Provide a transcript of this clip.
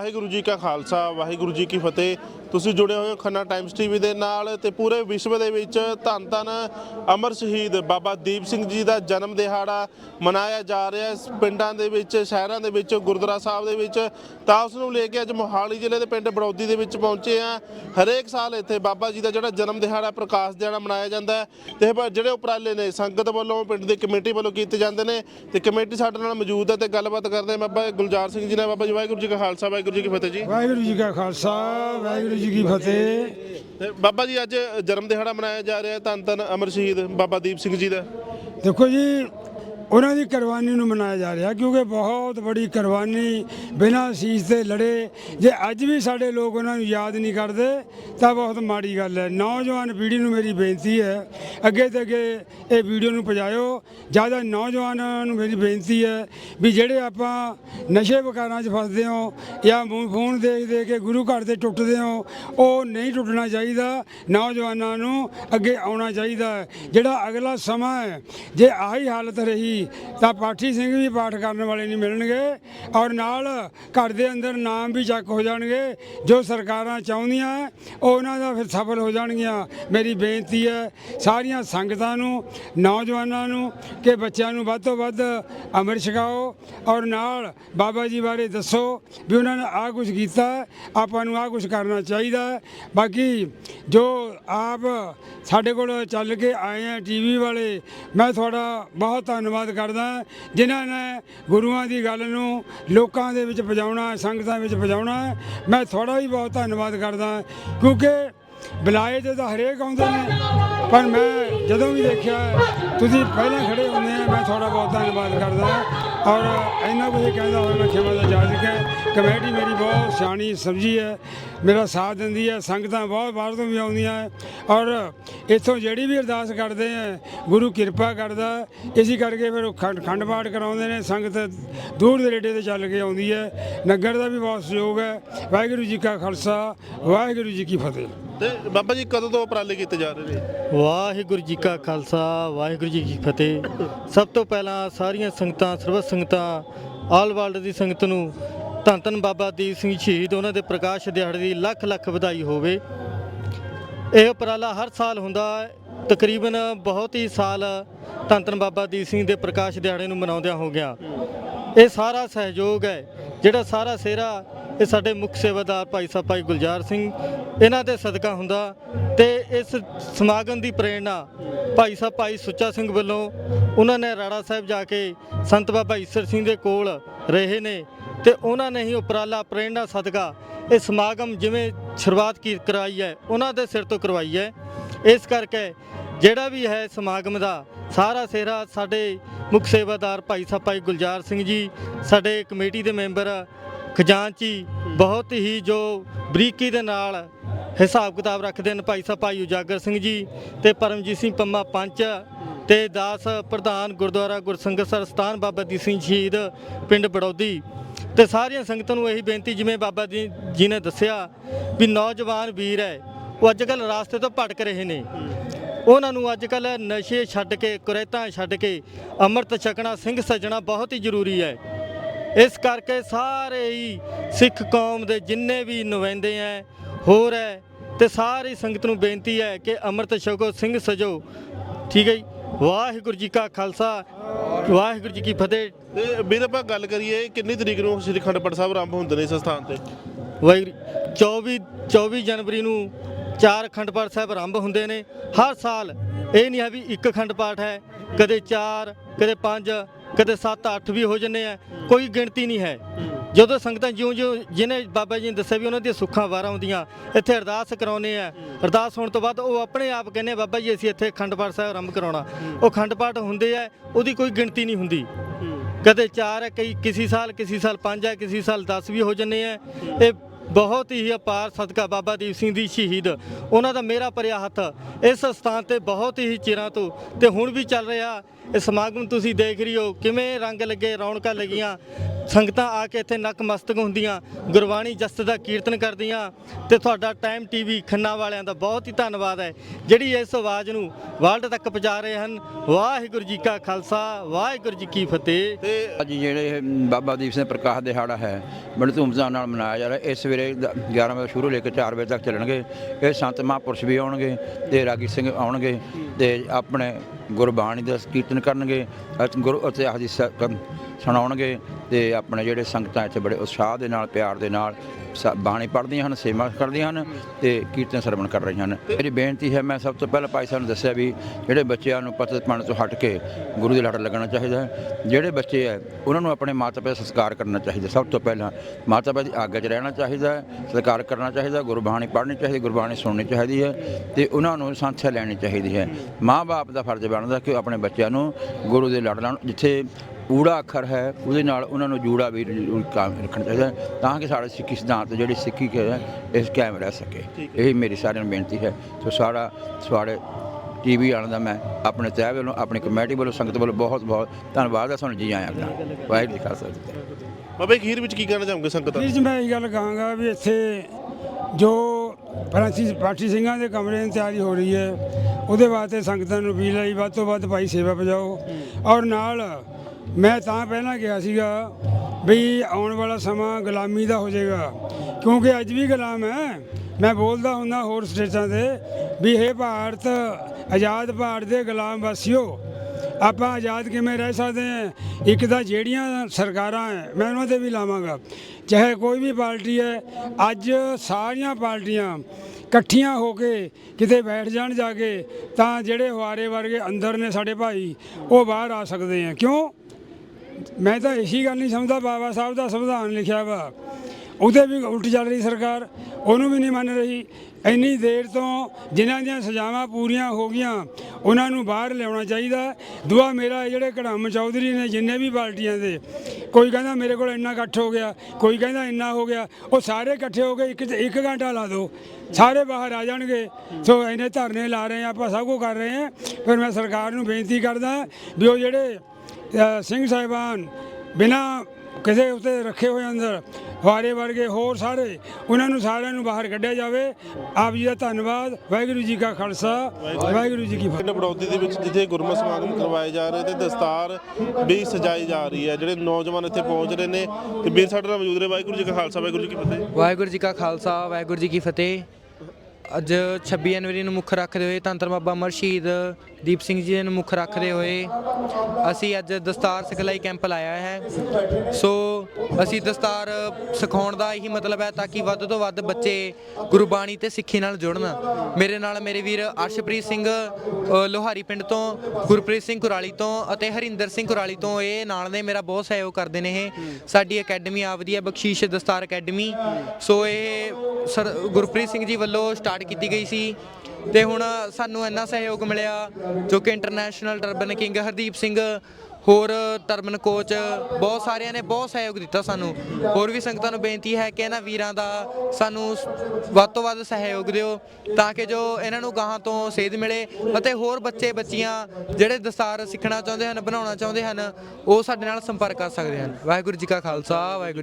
ਵਾਹਿਗੁਰੂ ਜੀ ਕਾ ਖਾਲਸਾ, ਵਾਹਿਗੁਰੂ ਜੀ ਕੀ ਫਤਿਹ। ਤੁਸੀਂ ਜੁੜੇ ਹੋਏ ਹੋ ਖੰਨਾ ਟਾਈਮਸ ਟੀਵੀ ਦੇ ਨਾਲ ਤੇ ਪੂਰੇ ਵਿਸ਼ਵ ਦੇ ਵਿੱਚ ਧੰਨ ਧੰਨ ਅਮਰ ਸ਼ਹੀਦ ਬਾਬਾ ਦੀਪ ਸਿੰਘ ਜੀ ਦਾ ਜਨਮ ਦਿਹਾੜਾ ਮਨਾਇਆ ਜਾ ਰਿਹਾ ਹੈ। ਪਿੰਡਾਂ ਦੇ ਵਿੱਚ, ਸ਼ਹਿਰਾਂ ਦੇ ਵਿੱਚ, ਗੁਰਦੁਆਰਾ ਸਾਹਿਬ ਦੇ ਵਿੱਚ। ਤਾਂ ਉਸ ਨੂੰ ਲੈ ਕੇ ਅੱਜ ਮੋਹਾਲੀ ਜ਼ਿਲ੍ਹੇ ਦੇ ਪਿੰਡ ਬੜੌਦੀ ਦੇ ਵਿੱਚ ਪਹੁੰਚੇ ਆ ਹਰੇਕ ਸਾਲ ਇੱਥੇ ਬਾਬਾ ਜੀ ਦਾ ਜਿਹੜਾ ਜਨਮ ਦਿਹਾੜਾ, ਪ੍ਰਕਾਸ਼ ਦਿਹਾੜਾ ਮਨਾਇਆ ਜਾਂਦਾ ਹੈ। ਤੇ ਇਹ ਜਿਹੜੇ ਉਪਰਾਲੇ ਨੇ, ਸੰਗਤ ਵੱਲੋਂ, ਪਿੰਡ ਦੀ ਕਮੇਟੀ ਵੱਲੋਂ ਕੀਤੇ ਜਾਂਦੇ ਨੇ। ਤੇ ਕਮੇਟੀ ਸਾਡੇ ਨਾਲ ਮੌਜੂਦ ਹੈ ਤੇ ਗੱਲਬਾਤ ਕਰਦੇ ਹਾਂ ਬਾਬਾ ਗੁਲਜ਼ਾਰ ਸਿੰਘ ਜੀ ਨਾਲ। ਬਾਬਾ ਜੀ, ਵਾਹਿਗੁਰੂ ਜੀ ਕਾ ਖਾਲਸਾ, ਵਾਹਿਗੁਰੂ ਜੀ ਕੀ ਫਤਿਹ ਜੀ। ਵਾਹਿਗੁਰੂ ਜੀ ਕਾ ਖਾਲਸਾ ਵਾਹਿਗੁਰੂ ਜੀ ਕੀ ਫਤਿਹ। ਤੇ ਬਾਬਾ ਜੀ ਅੱਜ ਜਨਮ ਦਿਹਾੜਾ ਮਨਾਇਆ ਜਾ ਰਿਹਾ ਹੈ ਧੰਨ ਧੰਨ ਅਮਰ ਸ਼ਹੀਦ ਬਾਬਾ ਦੀਪ ਸਿੰਘ ਜੀ ਦਾ। ਦੇਖੋ ਜੀ ਉਹਨਾਂ ਦੀ ਕੁਰਬਾਨੀ ਨੂੰ ਮਨਾਇਆ ਜਾ ਰਿਹਾ, ਕਿਉਂਕਿ ਬਹੁਤ ਬੜੀ ਕੁਰਬਾਨੀ ਬਿਨਾਂ ਸੀਸ ਤੇ ਲੜੇ। ਜੇ ਅੱਜ ਵੀ ਸਾਡੇ ਲੋਕ ਉਹਨਾਂ ਨੂੰ ਯਾਦ ਨਹੀਂ ਕਰਦੇ, ਤਾਂ ਬਹੁਤ ਮਾੜੀ ਗੱਲ ਹੈ। ਨੌਜਵਾਨ ਪੀੜ੍ਹੀ ਨੂੰ ਮੇਰੀ ਬੇਨਤੀ ਹੈ, ਅੱਗੇ ਤੇ ਅੱਗੇ ਇਹ ਵੀਡੀਓ ਨੂੰ ਪਹੁੰਚਾਇਓ। ਜ਼ਿਆਦਾ ਨੌਜਵਾਨਾਂ ਨੂੰ ਮੇਰੀ ਬੇਨਤੀ ਹੈ ਵੀ ਜਿਹੜੇ ਆਪਾਂ ਨਸ਼ੇ ਵਕਾਰਾਂ 'ਚ ਫਸਦੇ ਹੋ, ਜਾਂ ਫੋਨ ਦੇਖ ਦੇ ਕੇ ਗੁਰੂ ਘਰ ਦੇ ਟੁੱਟਦੇ ਹੋ, ਉਹ ਨਹੀਂ ਟੁੱਟਣਾ ਚਾਹੀਦਾ। ਨੌਜਵਾਨਾਂ ਨੂੰ ਅੱਗੇ ਆਉਣਾ ਚਾਹੀਦਾ ਜਿਹੜਾ ਅਗਲਾ ਸਮਾਂ ਹੈ, ਜੇ ਆਹੀ ਹਾਲਤ ਰਹੀ ਤਾਂ ਪਾਠੀ ਸਿੰਘ ਵੀ ਪਾਠ ਕਰਨ ਵਾਲੇ ਨਹੀਂ ਮਿਲਣਗੇ ਔਰ ਨਾਲ ਘਰ ਦੇ ਅੰਦਰ ਨਾਮ ਵੀ ਚੱਕ ਹੋ ਜਾਣਗੇ, ਜੋ ਸਰਕਾਰਾਂ ਚਾਹੁੰਦੀਆਂ, ਉਹ ਉਹਨਾਂ ਦਾ ਫਿਰ ਸਫਲ ਹੋ ਜਾਣਗੀਆਂ। ਮੇਰੀ ਬੇਨਤੀ ਹੈ ਸਾਰੀਆਂ ਸੰਗਤਾਂ ਨੂੰ, ਨੌਜਵਾਨਾਂ ਨੂੰ ਕਿ ਬੱਚਿਆਂ ਨੂੰ ਵੱਧ ਤੋਂ ਵੱਧ ਅੰਮ੍ਰਿਤ ਛਕਾਓ ਔਰ ਨਾਲ ਬਾਬਾ ਜੀ ਬਾਰੇ ਦੱਸੋ ਵੀ ਉਹਨਾਂ ਨੇ ਆਹ ਕੁਝ ਕੀਤਾ, ਆਪਾਂ ਨੂੰ ਆਹ ਕੁਝ ਕਰਨਾ ਚਾਹੀਦਾ। ਬਾਕੀ ਜੋ ਆਪ ਸਾਡੇ ਕੋਲ ਚੱਲ ਕੇ ਆਏ ਆ ਟੀਵੀ ਵਾਲੇ, ਮੈਂ ਤੁਹਾਡਾ ਬਹੁਤ ਧੰਨਵਾਦ ਕਰਦਾ ਜਿਨ੍ਹਾਂ ਨੇ ਗੁਰੂਆਂ ਦੀ ਗੱਲ ਨੂੰ ਲੋਕਾਂ ਦੇ ਵਿੱਚ ਪਹੁੰਚਾਉਣਾ ਸੰਗਤਾਂ ਵਿੱਚ ਪਹੁੰਚਾਉਣਾ ਮੈਂ ਤੁਹਾਡਾ ਵੀ ਬਹੁਤ ਧੰਨਵਾਦ ਕਰਦਾ ਕਿਉਂਕਿ ਬੁਲਾਏ ਤੇ ਤਾਂ ਹਰੇਕ ਆਉਂਦੇ ਨੇ, ਪਰ ਮੈਂ ਜਦੋਂ ਵੀ ਦੇਖਿਆ, ਤੁਸੀਂ ਪਹਿਲਾਂ ਖੜੇ ਹੁੰਦੇ ਆ, ਮੈਂ ਤੁਹਾਡਾ ਬਹੁਤ ਧੰਨਵਾਦ ਕਰਦਾ ਔਰ ਇੰਨਾ ਕੁਝ ਕਹਿੰਦਾ ਹੋਇਆ ਮੈਂ ਖਿਮਾ ਦਾ ਜਾਜਕ ਹੈ ਕਮੇਟੀ ਮੇਰੀ ਬਹੁਤ ਸਿਆਣੀ ਸਮਝੀ ਹੈ, ਮੇਰਾ ਸਾਥ ਦਿੰਦੀ ਹੈ, ਸੰਗਤਾਂ ਬਹੁਤ ਬਾਹਰ ਤੋਂ ਵੀ ਆਉਂਦੀਆਂ ਹੈ ਔਰ ਇੱਥੋਂ ਜਿਹੜੀ ਵੀ ਅਰਦਾਸ ਕਰਦੇ ਹੈ, ਗੁਰੂ ਕਿਰਪਾ ਕਰਦਾ ਹੈ। ਇਸੇ ਕਰਕੇ ਫਿਰ ਉਹ ਖੰਡ ਖੰਡ ਪਾਠ ਕਰਾਉਂਦੇ ਨੇ, ਸੰਗਤ ਦੂਰ ਦਰੇਡੇ ਤੇ ਚੱਲ ਕੇ ਆਉਂਦੀ ਹੈ, ਨਗਰ ਦਾ ਵੀ ਬਹੁਤ ਸਹਿਯੋਗ ਹੈ, ਵਾਹਿਗੁਰੂ ਜੀ ਕਾ ਖਾਲਸਾ, ਵਾਹਿਗੁਰੂ ਜੀ ਕੀ ਫਤਿਹ ਤੇ ਬਾਬਾ ਜੀ ਕਦੋਂ ਤੋਂ ਉਪਰਾਲੇ ਕੀਤੇ ਜਾ ਰਹੇ ਨੇ? ਵਾਹਿਗੁਰੂ ਜੀ ਕਾ ਖਾਲਸਾ, ਵਾਹਿਗੁਰੂ ਜੀ ਕੀ ਫਤਿਹ। ਸਭ ਤੋਂ ਪਹਿਲਾਂ ਸਾਰੀਆਂ ਸੰਗਤਾਂ, ਸਰਬੱਤ ਸੰਗਤਾਂ, ਆਲ ਵਰਲਡ ਦੀ ਸੰਗਤ ਨੂੰ ਧੰਨ ਧੰਨ ਬਾਬਾ ਦੀਪ ਸਿੰਘ ਸ਼ਹੀਦ, ਉਹਨਾਂ ਦੇ ਪ੍ਰਕਾਸ਼ ਦਿਹਾੜੇ ਦੀ ਲੱਖ ਲੱਖ ਵਧਾਈ ਹੋਵੇ। ਇਹ ਉਪਰਾਲਾ ਹਰ ਸਾਲ ਹੁੰਦਾ ਤਕਰੀਬਨ ਬਹੁਤ ਹੀ ਸਾਲ ਧੰਨ ਧੰਨ ਬਾਬਾ ਦੀਪ ਸਿੰਘ ਦੇ ਪ੍ਰਕਾਸ਼ ਦਿਹਾੜੇ ਨੂੰ ਮਨਾਉਂਦਿਆਂ ਹੋ ਗਿਆ। ਇਹ ਸਾਰਾ ਸਹਿਯੋਗ ਹੈ, ਜਿਹੜਾ ਸਾਰਾ ਸੇਰਾ ਇਹ ਸਾਡੇ ਮੁੱਖ ਸੇਵਾਦਾਰ ਭਾਈ ਸਾਹਿਬ, ਭਾਈ ਗੁਲਜ਼ਾਰ ਸਿੰਘ, ਇਹਨਾਂ ਦੇ ਸਦਕਾ ਹੁੰਦਾ ਤੇ ਇਸ ਸਮਾਗਮ ਦੀ ਪ੍ਰੇਰਣਾ ਭਾਈ ਸਾਹਿਬ, ਭਾਈ ਸੁੱਚਾ ਸਿੰਘ ਵੱਲੋਂ ਉਹਨਾਂ ਨੇ ਰਾੜਾ ਸਾਹਿਬ ਜਾ ਕੇ ਸੰਤ ਬਾਬਾ ਈਸਰ ਸਿੰਘ ਦੇ ਕੋਲ ਰਹੇ ਨੇ ਤੇ ਉਹਨਾਂ ਨੇ ਹੀ ਉਪਰਾਲਾ, ਪ੍ਰੇਰਣਾ, ਸਦਕਾ ਇਹ ਸਮਾਗਮ ਜਿਵੇਂ ਸ਼ੁਰੂਆਤ ਕੀ ਕਰਾਈ ਹੈ, ਉਹਨਾਂ ਦੇ ਸਿਰ ਤੋਂ ਕਰਵਾਈ ਹੈ। ਇਸ ਕਰਕੇ ਜਿਹੜਾ ਵੀ ਹੈ ਸਮਾਗਮ ਦਾ ਸਾਰਾ ਸਿਹਰਾ ਸਾਡੇ ਮੁੱਖ ਸੇਵਾਦਾਰ ਭਾਈ ਸਾਹਿਬ, ਭਾਈ ਗੁਲਜ਼ਾਰ ਸਿੰਘ ਜੀ, ਸਾਡੇ ਕਮੇਟੀ ਦੇ ਮੈਂਬਰ ਖਜ਼ਾਨਚੀ ਬਹੁਤ ਹੀ ਜੋ ਬਰੀਕੀ ਦੇ ਨਾਲ ਹਿਸਾਬ ਕਿਤਾਬ ਰੱਖਦੇ ਨੇ ਭਾਈ ਸਾਹਿਬ, ਭਾਈ ਉਜਾਗਰ ਸਿੰਘ ਜੀ ਤੇ ਪਰਮਜੀਤ ਸਿੰਘ ਪੰਮਾ ਪੰਚ ਤੇ ਦਾਸ ਪ੍ਰਧਾਨ ਗੁਰਦੁਆਰਾ ਗੁਰਸੰਗਤ ਸਥਾਨ ਬਾਬਾ ਦੀਪ ਸਿੰਘ ਸ਼ਹੀਦ ਪਿੰਡ ਬੜੌਦੀ। ਤੇ ਸਾਰੀਆਂ ਸੰਗਤਾਂ ਨੂੰ ਇਹੀ ਬੇਨਤੀ, ਜਿਵੇਂ ਬਾਬਾ ਜੀ ਜੀ ਨੇ ਦੱਸਿਆ ਵੀ ਨੌਜਵਾਨ ਵੀਰ ਹੈ, ਉਹ ਅੱਜ ਕੱਲ੍ਹ ਰਾਸਤੇ ਤੋਂ ਭਟਕ ਰਹੇ ਨੇ। ਉਹਨਾਂ ਨੂੰ ਅੱਜ ਕੱਲ੍ਹ ਨਸ਼ੇ ਛੱਡ ਕੇ, ਕੁਰੇਤਾਂ ਛੱਡ ਕੇ, ਅੰਮ੍ਰਿਤ ਛਕਣਾ, ਸਿੰਘ ਸੱਜਣਾ ਬਹੁਤ ਹੀ ਜ਼ਰੂਰੀ ਹੈ। ਇਸ ਕਰਕੇ ਸਾਰੇ ਹੀ ਸਿੱਖ ਕੌਮ ਦੇ ਜਿੰਨੇ ਵੀ ਨੁਮਾਇੰਦੇ ਹੈ ਹੋਰ ਹੈ ਤੇ ਸਾਰੀ ਸੰਗਤ ਨੂੰ ਬੇਨਤੀ ਹੈ ਕਿ ਅੰਮ੍ਰਿਤ ਛਕੋ ਸਿੰਘ ਸਜੋ। ਠੀਕ ਹੈ ਜੀ? ਵਾਹਿਗੁਰੂ ਜੀ ਕਾ ਖਾਲਸਾ ਵਾਹਿਗੁਰੂ ਜੀ ਕੀ ਫਤਿਹ। ਤੇ ਵੀਰ ਆਪਾਂ ਗੱਲ ਕਰੀਏ ਕਿੰਨੀ ਤਰੀਕ ਨੂੰ ਸ੍ਰੀ ਖੰਡ ਪਾਠ ਸਾਹਿਬ ਆਰੰਭ ਹੁੰਦੇ ਨੇ ਇਸ ਸਥਾਨ ਤੇ? ਵਾਹਿਗੁਰੂ 24 24 ਜਨਵਰੀ ਨੂੰ ਚਾਰ ਅਖੰਡ ਪਾਠ ਸਾਹਿਬ ਆਰੰਭ ਹੁੰਦੇ ਨੇ। ਹਰ ਸਾਲ ਇਹ ਨਹੀਂ ਹੈ ਵੀ ਇੱਕ ਅਖੰਡ ਪਾਠ ਹੈ ਕਦੇ 4 ਕਦੇ 5 ਕਦੇ 7 8 ਵੀ ਹੋ ਜੰਨੇ ਆ, ਕੋਈ ਗਿਣਤੀ ਨਹੀਂ ਹੈ। ਜਦੋਂ ਸੰਗਤਾਂ ਜਿਉਂ ਜਿਉਂ, ਜਿਹਨੇ ਬਾਬਾ ਜੀ ਨੇ ਦੱਸਿਆ ਵੀ ਉਹਨਾਂ ਦੀਆਂ ਸੁੱਖਾਂ ਵਾਰ ਆਉਂਦੀਆਂ, ਇੱਥੇ ਅਰਦਾਸ ਕਰਾਉਨੇ ਆ। ਅਰਦਾਸ ਹੋਣ ਤੋਂ ਬਾਅਦ ਉਹ ਆਪਣੇ ਆਪ ਕਹਿੰਦੇ ਬਾਬਾ ਜੀ, ਅਸੀਂ ਇੱਥੇ ਅਖੰਡ ਪਾਠ ਸਾਹਿਬ ਆਰੰਭ ਕਰਾਉਣਾ। ਉਹ ਖੰਡ ਪਾਠ ਹੁੰਦੇ ਆ, ਉਹਦੀ ਕੋਈ ਗਿਣਤੀ ਨਹੀਂ ਹੁੰਦੀ। ਕਦੇ 4 ਹੈ, ਕਈ ਕਿਸੇ ਸਾਲ ਕਿਸੇ ਸਾਲ 5 ਹੈ, ਕਿਸੇ ਸਾਲ 10 ਵੀ ਹੋ ਜੰਨੇ ਆ। ਇਹ ਬਹੁਤ ਹੀ ਅਪਾਰ ਸਦਕਾ ਬਾਬਾ ਦੀਪ ਸਿੰਘ ਦੀ ਸ਼ਹੀਦ। ਉਹਨਾਂ ਦਾ ਮੇਰਾ ਭਰਿਆ ਹੱਥ ਇਸ ਸਥਾਨ ਤੇ ਬਹੁਤ ਹੀ ਚਿਰਾਂ ਤੋਂ ਤੇ ਹੁਣ ਵੀ ਚੱਲ ਰਿਹਾ। ਇਹ ਸਮਾਗਮ ਤੁਸੀਂ ਦੇਖ ਰਹੇ ਹੋ, ਕਿਵੇਂ ਰੰਗ ਲੱਗੇ, ਰੌਣਕਾਂ ਲੱਗੀਆਂ, ਸੰਗਤਾਂ ਆ ਕੇ ਇੱਥੇ ਨਕਮਸਤਕ ਹੁੰਦੀਆਂ, ਗੁਰਬਾਣੀ ਜਸਤ ਦਾ ਕੀਰਤਨ ਕਰਦੀਆਂ ਤੇ ਤੁਹਾਡਾ ਟਾਈਮ ਟੀਵੀ ਖੰਨਾ ਵਾਲਿਆਂ ਦਾ ਬਹੁਤ ਹੀ ਧੰਨਵਾਦ ਹੈ, ਜਿਹੜੀ ਇਸ ਆਵਾਜ਼ ਨੂੰ ਵਰਲਡ ਤੱਕ ਪਹੁੰਚਾ ਰਹੇ ਹਨ, ਵਾਹਿਗੁਰੂ ਜੀ ਕਾ ਖਾਲਸਾ, ਵਾਹਿਗੁਰੂ ਜੀ ਕੀ ਫਤਿਹ। ਤੇ ਅੱਜ ਜਿਹੜੇ ਬਾਬਾ ਦੀਪ ਸਿੰਘ ਪ੍ਰਕਾਸ਼ ਦਿਹਾੜਾ ਹੈ, ਬੜੀ ਧੂਮਧਾਮ ਨਾਲ ਮਨਾਇਆ ਜਾ ਰਿਹਾ ਇਸ ਸਵੇਰੇ ਦ- 11 ਵਜੇ ਸ਼ੁਰੂ ਲੈ ਕੇ 4 ਵਜੇ ਤੱਕ ਚੱਲਣਗੇ, ਇਹ ਸੰਤ ਮਹਾਂਪੁਰਸ਼ ਵੀ ਆਉਣਗੇ ਤੇ ਰਾਗੀ ਸਿੰਘ ਆਉਣਗੇ ਤੇ ਆਪਣੇ ਗੁਰਬਾਣੀ ਦਾ ਕੀਰਤਨ ਕਰਨਗੇ ਗੁਰੂ ਇਤਿਹਾਸ ਦੀ ਸ- ਸੁਣਾਉਣਗੇ ਤੇ ਆਪਣੇ ਜਿਹੜੇ ਸੰਗਤਾਂ ਇੱਥੇ ਬੜੇ ਉਤਸ਼ਾਹ ਦੇ ਨਾਲ, ਪਿਆਰ ਦੇ ਨਾਲ ਸ- ਬਾਣੀ ਪੜ੍ਹਦੀਆਂ ਹਨ, ਸੇਵਾ ਕਰਦੀਆਂ ਹਨ ਤੇ ਕੀਰਤਨ ਸਰਵਣ ਕਰ ਰਹੀਆਂ ਹਨ। ਮੇਰੀ ਬੇਨਤੀ ਹੈ, ਮੈਂ ਸਭ ਤੋਂ ਪਹਿਲਾਂ ਭਾਈ ਸਾਹਿਬ ਨੂੰ ਦੱਸਿਆ ਵੀ ਜਿਹੜੇ ਬੱਚਿਆਂ ਨੂੰ ਪਤਿਤ ਪਾਣ ਤੋਂ ਹਟ ਕੇ ਗੁਰੂ ਦੇ ਲੜ ਲੱਗਣਾ ਚਾਹੀਦਾ ਹੈ, ਜਿਹੜੇ ਬੱਚੇ ਹੈ, ਉਹਨਾਂ ਨੂੰ ਆਪਣੇ ਮਾਤਾ ਪਿਤਾ ਸੰਸਕਾਰ ਕਰਨਾ ਚਾਹੀਦਾ ਸਭ ਤੋਂ ਪਹਿਲਾਂ ਮਾਤਾ ਪਿਤਾ ਦੀ ਆਗਿਆ 'ਚ ਰਹਿਣਾ ਚਾਹੀਦਾ ਹੈ ਸੰਸਕਾਰ ਕਰਨਾ ਚਾਹੀਦਾ ਗੁਰਬਾਣੀ ਪੜ੍ਹਨੀ ਚਾਹੀਦੀ ਗੁਰਬਾਣੀ ਸੁਣਨੀ ਚਾਹੀਦੀ ਹੈ ਤੇ ਉਹਨਾਂ ਨੂੰ ਸੰਥਿਆ ਲੈਣੀ ਚਾਹੀਦੀ ਹੈ। ਮਾਂ-ਬਾਪ ਦਾ ਫਰਜ਼ ਬਣਦਾ ਕਿ ਉਹ ਆਪਣੇ ਬੱਚਿਆਂ ਨੂੰ ਗੁਰੂ ਦੇ ਲੜ ਲਾਉਣ, ਜਿੱਥੇ ਊੜਾ ਅੱਖਰ ਹੈ ਉਹਦੇ ਨਾਲ ਉਹਨਾਂ ਨੂੰ ਜੂੜਾ ਵੀ ਕਾਇਮ ਰੱਖਣਾ ਚਾਹੀਦਾ ਤਾਂ ਕਿ ਸਾਡੇ ਸਿੱਖੀ ਸਿਧਾਂਤ ਜਿਹੜੀ ਸਿੱਖੀ ਹੈ ਇਸ ਕਾਇਮ ਰਹਿ ਸਕੇ। ਇਹ ਮੇਰੀ ਸਾਰਿਆਂ ਨੂੰ ਬੇਨਤੀ ਹੈ। ਸੋ ਸਾਰਾ ਸਾਡੇ ਟੀਵੀ ਵਾਲਿਆਂ ਦਾ ਮੈਂ ਆਪਣੇ ਤਹਿ ਵੱਲੋਂ ਆਪਣੀ ਕਮੇਟੀ ਵੱਲੋਂ ਸੰਗਤ ਵੱਲੋਂ ਬਹੁਤ ਬਹੁਤ ਧੰਨਵਾਦ ਹੈ ਤੁਹਾਨੂੰ ਜੀ ਆਇਆਂ ਦਾ ਵਾਹਿਗੁਰੂ ਜੀ ਖਾਲਸਾ। ਬਾਬਾ ਜੀ ਖੀਰ ਵਿੱਚ ਕੀ ਕਹਿਣਾ ਚਾਹੋਗੇ ਸੰਗਤਾਂ 'ਚ ਮੈਂ ਇਹ ਗੱਲ ਕਹਾਂਗਾ ਵੀ ਇੱਥੇ ਜੋ ਫਰਾਂਸੀਸ ਪਾਠੀ ਸਿੰਘਾਂ ਦੇ ਕਮਰੇ ਦੀ ਤਿਆਰੀ ਹੋ ਰਹੀ ਹੈ ਉਹਦੇ ਵਾਸਤੇ ਸੰਗਤਾਂ ਨੂੰ ਅਪੀਲ ਹੈ ਵੱਧ ਤੋਂ ਵੱਧ ਭਾਈ ਸੇਵਾ ਪਜਾਓ ਔਰ ਨਾਲ ਮੈਂ ਤਾਂ ਪਹਿਲਾਂ ਗਿਆ ਸੀਗਾ ਵੀ ਆਉਣ ਵਾਲਾ ਸਮਾਂ ਗੁਲਾਮੀ ਦਾ ਹੋ ਜਾਏਗਾ। ਕਿਉਂਕਿ ਅੱਜ ਵੀ ਗੁਲਾਮ ਹੈ। ਮੈਂ ਬੋਲਦਾ ਹੁੰਦਾ ਹੋਰ ਸਟੇਟਾਂ ਤੇ ਵੀ ਇਹ ਭਾਰਤ, ਆਜ਼ਾਦ ਭਾਰਤ ਦੇ ਗੁਲਾਮ ਵਾਸੀਓ, ਆਪਾਂ ਆਜ਼ਾਦ ਕਿਵੇਂ ਰਹਿ ਸਕਦੇ ਹਾਂ? ਇੱਕ ਤਾਂ ਜਿਹੜੀਆਂ ਸਰਕਾਰਾਂ ਹੈ, ਮੈਂ ਉਹਨਾਂ ਤੇ ਵੀ ਲਾਵਾਂਗਾ। ਚਾਹੇ ਕੋਈ ਵੀ ਪਾਰਟੀ ਹੈ, ਅੱਜ ਸਾਰੀਆਂ ਪਾਰਟੀਆਂ ਇਕੱਠੀਆਂ ਹੋ ਕੇ ਕਿਤੇ ਬੈਠ ਜਾਣ ਜਾ ਕੇ, ਤਾਂ ਜਿਹੜੇ ਹੁਆਰੇ ਵਰਗੇ ਅੰਦਰ ਨੇ ਸਾਡੇ ਭਾਈ, ਉਹ ਬਾਹਰ ਆ ਸਕਦੇ ਆ ਕਿਉਂ? ਮੈਂ ਤਾਂ ਇਹੀ ਗੱਲ ਨਹੀਂ ਸਮਝਦਾ, ਬਾਬਾ ਸਾਹਿਬ ਦਾ ਸੰਵਿਧਾਨ ਲਿਖਿਆ ਵਾ। ਉਹਦੇ ਵੀ ਉਲਟ ਚੱਲ ਰਹੀ ਸਰਕਾਰ, ਉਹਨੂੰ ਵੀ ਨਹੀਂ ਮੰਨ ਰਹੀ। ਇੰਨੀ ਦੇਰ ਤੋਂ ਜਿਨ੍ਹਾਂ ਦੀਆਂ ਸਜ਼ਾਵਾਂ ਪੂਰੀਆਂ ਹੋ ਗਈਆਂ, ਉਹਨਾਂ ਨੂੰ ਬਾਹਰ ਲਿਆਉਣਾ ਚਾਹੀਦਾ। ਦੁਆ ਮੇਰਾ ਜਿਹੜੇ ਕੜਮ ਚੌਧਰੀ ਨੇ, ਜਿੰਨੇ ਵੀ ਪਾਰਟੀਆਂ ਦੇ, ਕੋਈ ਕਹਿੰਦਾ ਮੇਰੇ ਕੋਲ ਇੰਨਾ ਇਕੱਠ ਹੋ ਗਿਆ, ਕੋਈ ਕਹਿੰਦਾ ਇੰਨਾ ਹੋ ਗਿਆ, ਉਹ ਸਾਰੇ ਇਕੱਠੇ ਹੋ ਕੇ ਇੱਕ ਇੱਕ ਘੰਟਾ ਲਾ ਦਿਓ ਸਾਰੇ ਬਾਹਰ ਆ ਜਾਣਗੇ। ਸੋ ਇਹਨੇ ਧਰਨੇ ਲਾ ਰਹੇ ਆ, ਆਪਾਂ ਸਭ ਕੁਝ ਕਰ ਰਹੇ ਹਾਂ ਫਿਰ ਮੈਂ ਸਰਕਾਰ ਨੂੰ ਬੇਨਤੀ ਕਰਦਾ ਵੀ ਉਹ ਜਿਹੜੇ ਸਿੰਘ ਸਾਹਿਬਾਨ ਬਿਨਾ ਕਿਸੇ ਉੱਤੇ ਰੱਖੇ ਹੋਏ ਅੰਦਰ ਫੁਆਰੇ ਵਰਗੇ ਹੋਰ ਸਾਰੇ ਉਹਨਾਂ ਨੂੰ ਸਾਰਿਆਂ ਨੂੰ ਬਾਹਰ ਕੱਢਿਆ ਜਾਵੇ। ਆਪ ਜੀ ਦਾ ਧੰਨਵਾਦ। ਵਾਹਿਗੁਰੂ ਜੀ ਕਾ ਖਾਲਸਾ ਵਾਹਿਗੁਰੂ ਜੀ ਕੀ ਫਤਿਹ। ਪਿੰਡ ਬੜੌਦੀ ਦੇ ਵਿੱਚ ਜਿੱਥੇ ਗੁਰਮਤਿ ਸਮਾਗਮ ਕਰਵਾਏ ਜਾ ਰਹੇ ਤੇ ਦਸਤਾਰ ਵੀ ਸਜਾਈ ਜਾ ਰਹੀ ਹੈ ਜਿਹੜੇ ਨੌਜਵਾਨ ਇੱਥੇ ਪਹੁੰਚ ਰਹੇ ਨੇ ਤੇ ਵੀਰ ਸਾਡੇ ਨਾਲ ਮੌਜੂਦ ਨੇ। ਵਾਹਿਗੁਰੂ ਜੀ ਕਾ ਖਾਲਸਾ ਵਾਹਿਗੁਰੂ ਜੀ ਕੀ ਫਤਿਹ। ਵਾਹਿਗੁਰੂ ਜੀ ਕਾ ਖਾਲਸਾ ਵਾਹਿਗੁਰੂ ਜੀ ਕੀ ਫਤਿਹ। ਅੱਜ 26 ਜਨਵਰੀ ਨੂੰ ਮੁੱਖ ਰੱਖਦੇ ਹੋਏ ਧੰਨ ਧੰਨ ਬਾਬਾ ਅਮਰ ਸ਼ਹੀਦ ਦੀਪ ਸਿੰਘ ਜੀ ਨੂੰ ਮੁੱਖ ਰੱਖਦੇ ਹੋਏ ਅਸੀਂ ਅੱਜ ਦਸਤਾਰ ਸਿਖਲਾਈ ਕੈਂਪ ਲਾਇਆ ਹੈ। ਸੋ ਅਸੀਂ ਦਸਤਾਰ ਸਿਖਾਉਣ ਦਾ ਇਹੀ ਮਤਲਬ ਹੈ ਤਾਂ ਕਿ ਵੱਧ ਤੋਂ ਵੱਧ ਬੱਚੇ ਗੁਰਬਾਣੀ ਤੇ ਸਿੱਖੀ ਨਾਲ ਜੁੜਨ। ਮੇਰੇ ਨਾਲ ਮੇਰੇ ਵੀਰ ਅਰਸ਼ਪ੍ਰੀਤ ਸਿੰਘ ਅ, ਲੋਹਾਰੀ ਪਿੰਡ ਤੋਂ ਗੁਰਪ੍ਰੀਤ ਸਿੰਘ ਕੁਰਾਲੀ ਤੋਂ ਅਤੇ ਹਰਿੰਦਰ ਸਿੰਘ ਕੁਰਾਲੀ ਤੋਂ ਇਹ ਨਾਲ ਨੇ ਮੇਰਾ ਬਹੁਤ ਸਹਿਯੋਗ ਕਰਦੇ ਨੇ ਇਹ। ਸਾਡੀ ਅਕੈਡਮੀ ਆਪਦੀ ਹੈ ਬਖਸ਼ੀਸ਼ ਦਸਤਾਰ ਅਕੈਡਮੀ। ਸੋ ਇਹ ਸਰ ਗੁਰਪ੍ਰੀਤ ਸਿੰਘ ਜੀ ਵੱਲੋਂ ਸਟਾਰਟ ਕੀਤੀ ਗਈ ਸੀ। ਤੇ ਹੁਣ ਸਾਨੂੰ ਇੰਨਾ ਸਹਿਯੋਗ ਮਿਲਿਆ ਜੋ ਕਿ international turban king Hardeep Singh ਹੋਰ ਟਰਬਨ ਕੋਚ ਬਹੁਤ ਸਾਰਿਆਂ ਨੇ ਬਹੁਤ ਸਹਿਯੋਗ ਦਿੱਤਾ ਸਾਨੂੰ। ਹੋਰ ਵੀ ਸੰਗਤਾਂ ਨੂੰ ਬੇਨਤੀ ਹੈ ਕਿ ਇਹਨਾਂ ਵੀਰਾਂ ਦਾ ਸਾਨੂੰ ਵੱਧ ਤੋਂ ਵੱਧ ਸਹਿਯੋਗ ਦਿਓ ਤਾਂ ਕਿ ਜੋ ਇਹਨਾਂ ਨੂੰ ਗਾਹਾਂ ਤੋਂ ਸੇਧ ਮਿਲੇ ਅਤੇ ਹੋਰ ਬੱਚੇ, ਬੱਚੀਆਂ ਜਿਹੜੇ ਦਸਤਾਰ ਸਿੱਖਣਾ ਚਾਹੁੰਦੇ ਹਨ, ਬਣਾਉਣਾ ਚਾਹੁੰਦੇ ਹਨ, ਉਹ ਸਾਡੇ ਨਾਲ ਸੰਪਰਕ ਕਰ ਸਕਦੇ ਹਨ। ਵਾਹਿਗੁਰੂ ਜੀ ਕਾ ਖਾਲਸਾ, ਵਾਹਿਗੁਰੂ